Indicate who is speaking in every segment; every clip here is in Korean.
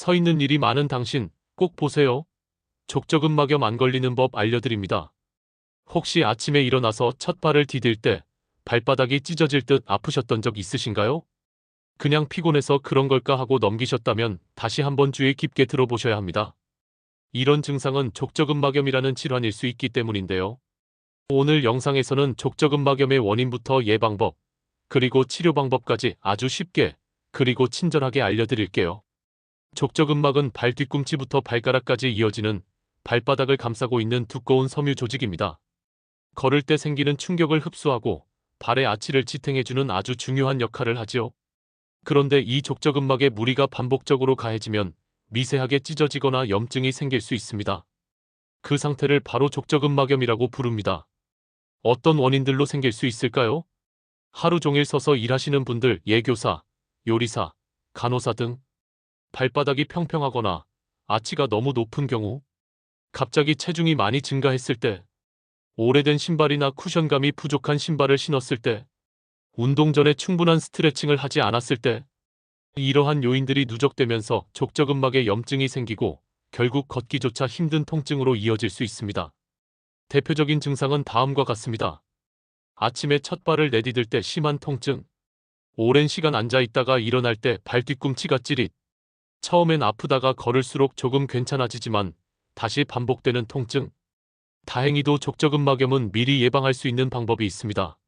Speaker 1: 서 있는 일이 많은 당신 꼭 보세요. 족저근막염 안 걸리는 법 알려드립니다. 혹시 아침에 일어나서 첫 발을 디딜 때 발바닥이 찢어질 듯 아프셨던 적 있으신가요? 그냥 피곤해서 그런 걸까 하고 넘기셨다면 다시 한번 주의 깊게 들어보셔야 합니다. 이런 증상은 족저근막염이라는 질환일 수 있기 때문인데요. 오늘 영상에서는 족저근막염의 원인부터 예방법, 그리고 치료 방법까지 아주 쉽게 그리고 친절하게 알려드릴게요. 족저근막은 발 뒤꿈치부터 발가락까지 이어지는 발바닥을 감싸고 있는 두꺼운 섬유 조직입니다. 걸을 때 생기는 충격을 흡수하고 발의 아치를 지탱해주는 아주 중요한 역할을 하지요. 그런데 이 족저근막에 무리가 반복적으로 가해지면 미세하게 찢어지거나 염증이 생길 수 있습니다. 그 상태를 바로 족저근막염이라고 부릅니다. 어떤 원인들로 생길 수 있을까요? 하루 종일 서서 일하시는 분들, 예교사, 요리사, 간호사 등 발바닥이 평평하거나 아치가 너무 높은 경우, 갑자기 체중이 많이 증가했을 때, 오래된 신발이나 쿠션감이 부족한 신발을 신었을 때, 운동 전에 충분한 스트레칭을 하지 않았을 때, 이러한 요인들이 누적되면서 족저근막에 염증이 생기고 결국 걷기조차 힘든 통증으로 이어질 수 있습니다. 대표적인 증상은 다음과 같습니다. 아침에 첫 발을 내디딜 때 심한 통증, 오랜 시간 앉아 있다가 일어날 때 발 뒤꿈치가 찌릿, 처음엔 아프다가 걸을수록 조금 괜찮아지지만 다시 반복되는 통증. 다행히도 족저근막염은 미리 예방할 수 있는 방법이 있습니다.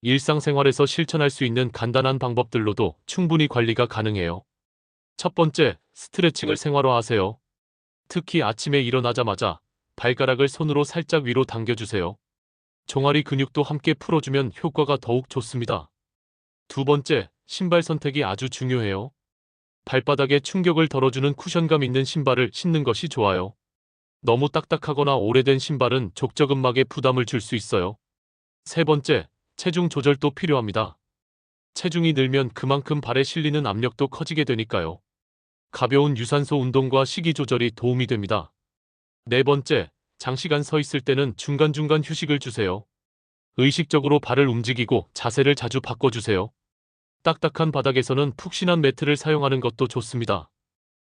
Speaker 1: 일상생활에서 실천할 수 있는 간단한 방법들로도 충분히 관리가 가능해요. 첫 번째, 스트레칭을 생활화하세요. 특히 아침에 일어나자마자 발가락을 손으로 살짝 위로 당겨주세요. 종아리 근육도 함께 풀어주면 효과가 더욱 좋습니다. 두 번째, 신발 선택이 아주 중요해요. 발바닥에 충격을 덜어주는 쿠션감 있는 신발을 신는 것이 좋아요. 너무 딱딱하거나 오래된 신발은 족저근막에 부담을 줄 수 있어요. 세 번째, 체중 조절도 필요합니다. 체중이 늘면 그만큼 발에 실리는 압력도 커지게 되니까요. 가벼운 유산소 운동과 식이 조절이 도움이 됩니다. 네 번째, 장시간 서 있을 때는 중간중간 휴식을 주세요. 의식적으로 발을 움직이고 자세를 자주 바꿔주세요. 딱딱한 바닥에서는 푹신한 매트를 사용하는 것도 좋습니다.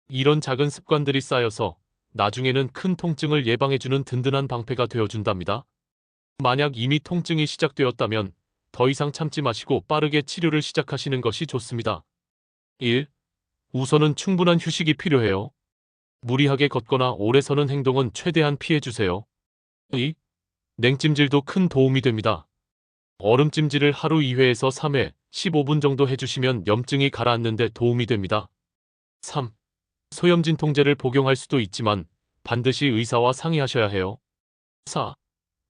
Speaker 1: 이런 작은 습관들이 쌓여서 나중에는 큰 통증을 예방해주는 든든한 방패가 되어준답니다. 만약 이미 통증이 시작되었다면 더 이상 참지 마시고 빠르게 치료를 시작하시는 것이 좋습니다. 1. 우선은 충분한 휴식이 필요해요. 무리하게 걷거나 오래 서는 행동은 최대한 피해주세요. 2. 냉찜질도 큰 도움이 됩니다. 얼음찜질을 하루 2회에서 3회, 15분 정도 해주시면 염증이 가라앉는데 도움이 됩니다. 3. 소염진 통제를 복용할 수도 있지만 반드시 의사와 상의하셔야 해요. 4.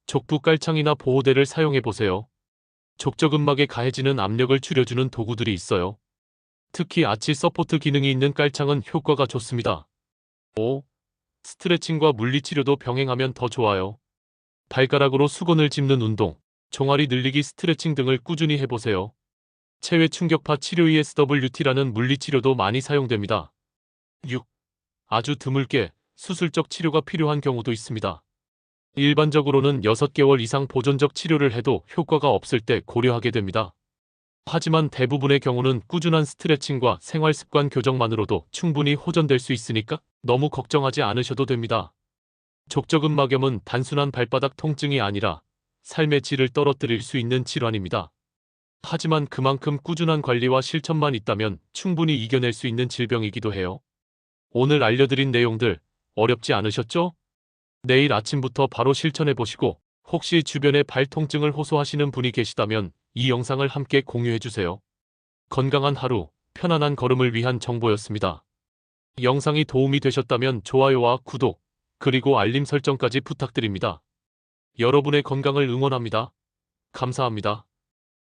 Speaker 1: 족부 깔창이나 보호대를 사용해 보세요. 족저근막에 가해지는 압력을 줄여주는 도구들이 있어요. 특히 아치 서포트 기능이 있는 깔창은 효과가 좋습니다. 5. 스트레칭과 물리치료도 병행하면 더 좋아요. 발가락으로 수건을 짚는 운동, 종아리 늘리기 스트레칭 등을 꾸준히 해보세요. 체외 충격파 치료 ESWT라는 물리치료도 많이 사용됩니다. 6. 아주 드물게 수술적 치료가 필요한 경우도 있습니다. 일반적으로는 6개월 이상 보존적 치료를 해도 효과가 없을 때 고려하게 됩니다. 하지만 대부분의 경우는 꾸준한 스트레칭과 생활 습관 교정만으로도 충분히 호전될 수 있으니까 너무 걱정하지 않으셔도 됩니다. 족저근막염은 단순한 발바닥 통증이 아니라 삶의 질을 떨어뜨릴 수 있는 질환입니다. 하지만 그만큼 꾸준한 관리와 실천만 있다면 충분히 이겨낼 수 있는 질병이기도 해요. 오늘 알려드린 내용들 어렵지 않으셨죠? 내일 아침부터 바로 실천해 보시고 혹시 주변에 발 통증을 호소하시는 분이 계시다면 이 영상을 함께 공유해 주세요. 건강한 하루, 편안한 걸음을 위한 정보였습니다. 영상이 도움이 되셨다면 좋아요와 구독, 그리고 알림 설정까지 부탁드립니다. 여러분의 건강을 응원합니다. 감사합니다.